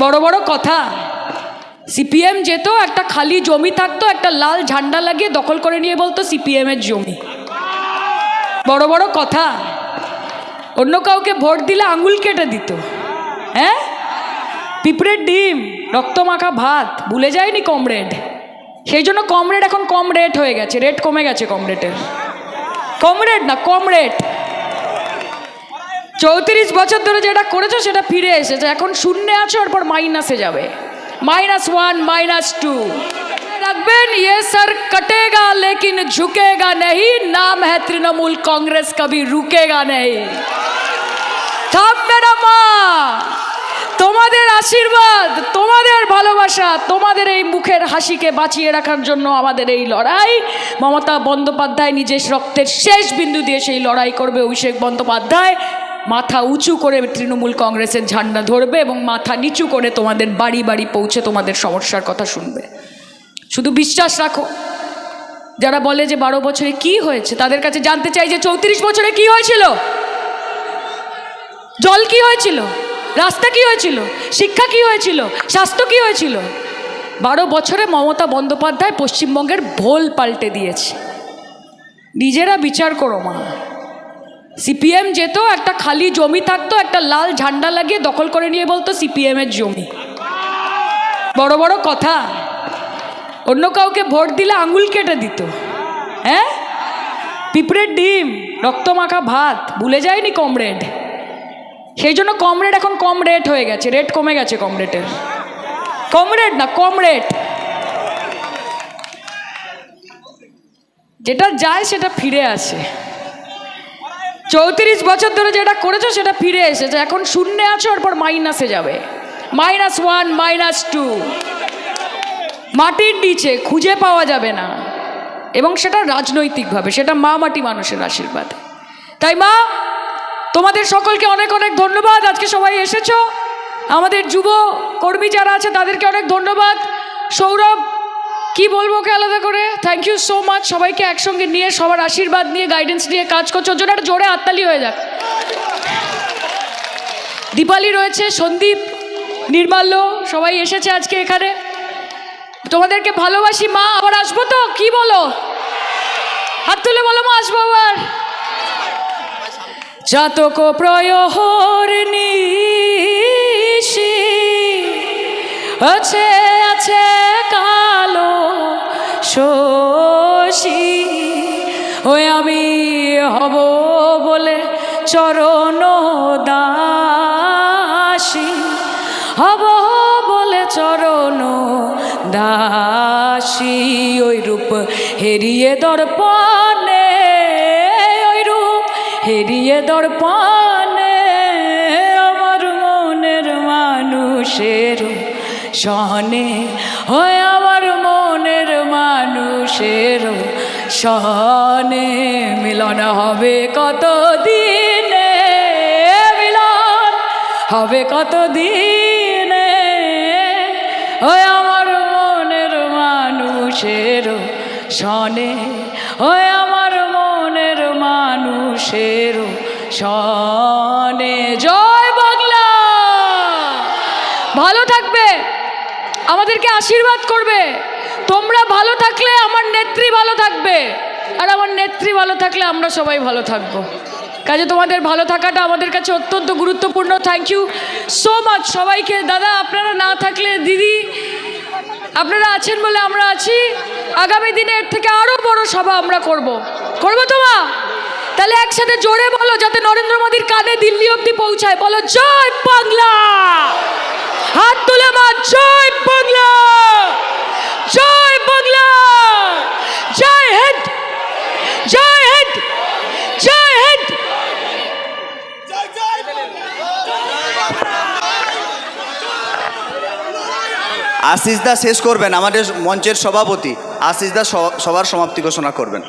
বড় বড় কথা। সিপিএম যেত, একটা খালি জমি থাকতো, একটা লাল ঝান্ডা লাগিয়ে দখল করে নিয়ে বলতো সিপিএম এর জমি। বড় বড় কথা। অন্য কাউকে ভোট দিলে আঙুল কেটে দিত। হ্যাঁ? পিঁপড়ের ডিম রক্তমাখা ভাত, ভুলে যায়নি কমরেড। সেই জন্য কমরেড এখন কম রেট হয়ে গেছে, রেট কমে গেছে কমরেডের। কমরেড না কম রেট চৌত্রিশ বছর ধরে যেটা করেছো সেটা ফিরে এসেছে এখন শূন্যে আছো এরপর মাইনাসে যাবে মাইনাস ওয়ান মাইনাস টু রাখবেন ইয়ে স্যার कटेगा लेकिन झुकेगा नहीं नाम है तृणमूल कांग्रेस कभी रुकेगा नहीं থামবে না মা তোমাদের আশীর্বাদ তোমাদের ভালোবাসা তোমাদের এই মুখের হাসিকে বাঁচিয়ে রাখার জন্য আমাদের এই লড়াই মমতা বন্দ্যোপাধ্যায় নিজের রক্তের শেষ বিন্দু দিয়ে সেই লড়াই করবে অভিষেক বন্দ্যোপাধ্যায় মাথা উঁচু করে তৃণমূল কংগ্রেসের ঝান্ডা ধরবে এবং মাথা নিচু করে তোমাদের বাড়ি বাড়ি পৌঁছে তোমাদের সমস্যার কথা শুনবে। শুধু বিশ্বাস রাখো। যারা বলে যে বারো বছরে কি হয়েছে, তাদের কাছে জানতে চাই যে চৌত্রিশ বছরে কি হয়েছিল? জল কি হয়েছিল? রাস্তা কি হয়েছিল? শিক্ষা কি হয়েছিল? স্বাস্থ্য কি হয়েছিল? বারো বছরে মমতা বন্দ্যোপাধ্যায় পশ্চিমবঙ্গের ভোল পাল্টে দিয়েছে। নিজেরা বিচার করো মা। সিপিএম যেত, একটা খালি জমি থাকতো, একটা লাল ঝান্ডা লাগিয়ে দখল করে নিয়ে বলতো সিপিএম এর জমি। বড় বড় কথা। অন্য কাউকে ভোট দিলে আঙুল কেটে দিত। হ্যাঁ? পিঁপড়ের ডিম রক্তমাখা ভাত, ভুলে যায়নি কমরেড। সেই জন্য কমরেড এখন কম রেট হয়ে গেছে, রেট কমে গেছে কমরেডের। কমরেড না কম রেট যেটা যায় সেটা ফিরে আসে। চৌত্রিশ বছর ধরে যেটা করেছ, সেটা ফিরে এসেছে। এখন শূন্যে আছো, এরপর মাইনাসে যাবে। Minus one, minus two. মাটির নিচে খুঁজে পাওয়া যাবে না। এবং সেটা রাজনৈতিকভাবে, সেটা মা মাটি মানুষের আশীর্বাদ। তাই মা, তোমাদের সকলকে অনেক অনেক ধন্যবাদ। আজকে সবাই এসেছ। আমাদের যুব কর্মী যারা আছে, তাদেরকে অনেক ধন্যবাদ। সৌরভ কি বলব ওকে আলাদা করে? থ্যাংক ইউ সো মাচ সবাইকে একসঙ্গে নিয়ে, সবার আশীর্বাদ নিয়ে গাইডেন্স নিয়ে কাজ করছ। ওর জন্য একটা জোরে হাততালি হয়ে যাক। দীপালি রয়েছে, সন্দীপ, নির্মাল্য, সবাই এসেছে আজকে এখানে। তোমাদেরকে ভালোবাসি, মা, আবার আসব তো? কি বলো? হাত তুলে বলো, মা, আসব আবার। জাতক প্রয়হর নিশি, আছে আছে। শশী ওই আমি হব বলে চরণ দাসী। হব বলে চরণ দাসী, ওই রূপ হেরিয়ে দর্পণে, ওই রূপ হেরিয়ে দর্পণে আমার মনের মানুষের সহনে হয় মানুষের সহনে মিলন হবে কত দিনে মিলন হবে কত দিনে ওই আমার মনের মানুষের সনে ওই আমার মনের মানুষের সনে জয় বাংলা ভালো থাকবে আমাদেরকে আশীর্বাদ করবে। তোমরা ভালো থাকলে আমার নেত্রী ভালো থাকবে। আর আমার নেত্রী ভালো থাকলে আমরা সবাই ভালো থাকব। কাজে তোমাদের ভালো থাকাটা আমাদের কাছে অত্যন্ত গুরুত্বপূর্ণ। থ্যাংক ইউ সো মাচ সবাইকে। দাদা, আপনারা না থাকলে দিদি, আপনারা আছেন বলে আমরা আছি। আগামী দিনে এর থেকে আরও বড় সভা আমরা করব। করব তো মা? তাহলে একসাথে জোরে বলো যাতে নরেন্দ্র মোদীর কানে দিল্লি অবধি পৌঁছায়। বলো, জয় বাংলা হাত তুলে মা জয় বাংলা জয় বাংলা জয় হিন্দ জয় হিন্দ জয় হিন্দ আশিস দা শেষ করবেন আমাদের মঞ্চের সভাপতি আশিস দা স- সবার সমাপ্তি ঘোষণা করবেন।